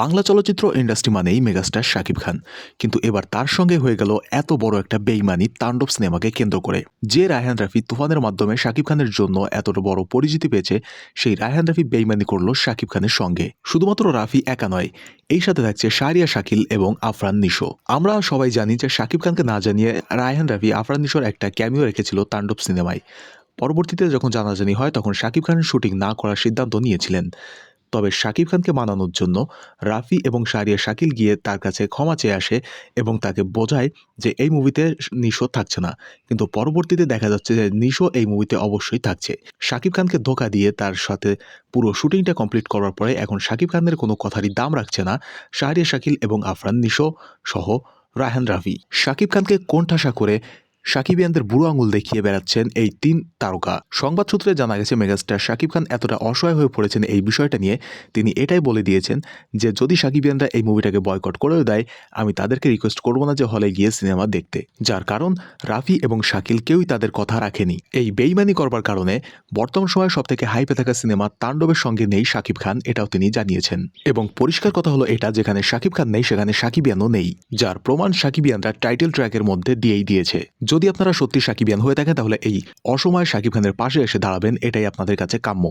বাংলা চলচ্চিত্র ইন্ডাস্ট্রি মানেই মেগাস্টার শাকিব খান। কিন্তু এবার তার সঙ্গে হয়ে গেল এত বড় একটা বেইমানি তাণ্ডব সিনেমাকে কেন্দ্র করে। যে রায়হান রাফি তুফানের মাধ্যমে শাকিব খানের জন্য এতটা বড় পরিচিতি পেয়েছে, সেই রায়হান রাফি বেইমানি করল শাকিব খানের সঙ্গে। শুধুমাত্র রাফি একা নয়, এই সাথে থাকছে শারিয়া শাকিল এবং আফরান নিশো। আমরা সবাই জানি যে শাকিব খানকে না জানিয়ে রায়হান রাফি আফরান নিশোর একটা ক্যামিও রেখেছিল তাণ্ডব সিনেমায়। পরবর্তীতে যখন জানাজানি হয়, তখন শাকিব খানের শুটিং না করার সিদ্ধান্ত নিয়েছিলেন। তবে শাকিব খানকে মানানোর জন্য রাফি এবং শারিয়া শাকিল গিয়ে তার কাছে ক্ষমা চেয়ে আসে এবং তাকে বোঝায় যে এই মুভিতে নিশো থাকছে না। কিন্তু পরবর্তীতে দেখা যাচ্ছে যে নিশো এই মুভিতে অবশ্যই থাকছে। শাকিব খানকে ধোকা দিয়ে তার সাথে পুরো শুটিংটা কমপ্লিট করার পরে এখন শাকিব খানের কোনো কথারই দাম রাখছে না শাহরিয়া শাকিল এবং আফরান নিশো সহ রায়হান রাফি। শাকিব খানকে কোণঠাসা করে সাকিবিয়ানদের বুড়ো আঙুল দেখিয়ে বেড়াচ্ছেন এই তিন তারকা। সংবাদ সূত্রে জানা গেছে, মেগাস্টার শাকিব খান এতটা অসহায় হয়ে পড়েছেন এই বিষয়টা নিয়ে। তিনি এটাই বলে দিয়েছেন যে, যদি সাকিবিয়ানরা এই মুভিটাকে বয়কট করেও দেয়, আমি তাদেরকে রিকোয়েস্ট করব না যে হলে গিয়ে সিনেমা দেখতে। যার কারণ, রাফি এবং শাকিল কেউই তাদের কথা রাখেনি। এই বেইমানি করবার কারণে বর্তমান সময়ে সব থেকে হাইপে থাকা সিনেমা তাণ্ডবের সঙ্গে নেই শাকিব খান, এটাও তিনি জানিয়েছেন। এবং পরিষ্কার কথা হলো এটা, যেখানে শাকিব খান নেই, সেখানে সাকিবিয়ানও নেই, যার প্রমাণ সাকিবিয়ানরা টাইটেল ট্র্যাকের মধ্যে দিয়েই দিয়েছে। যদি আপনারা সত্যি সাকিবিয়ান হয়ে থাকেন, তাহলে এই অসময়ে সাকিব খানের পাশে এসে দাঁড়াবেন, এটাই আপনাদের কাছে কাম্য।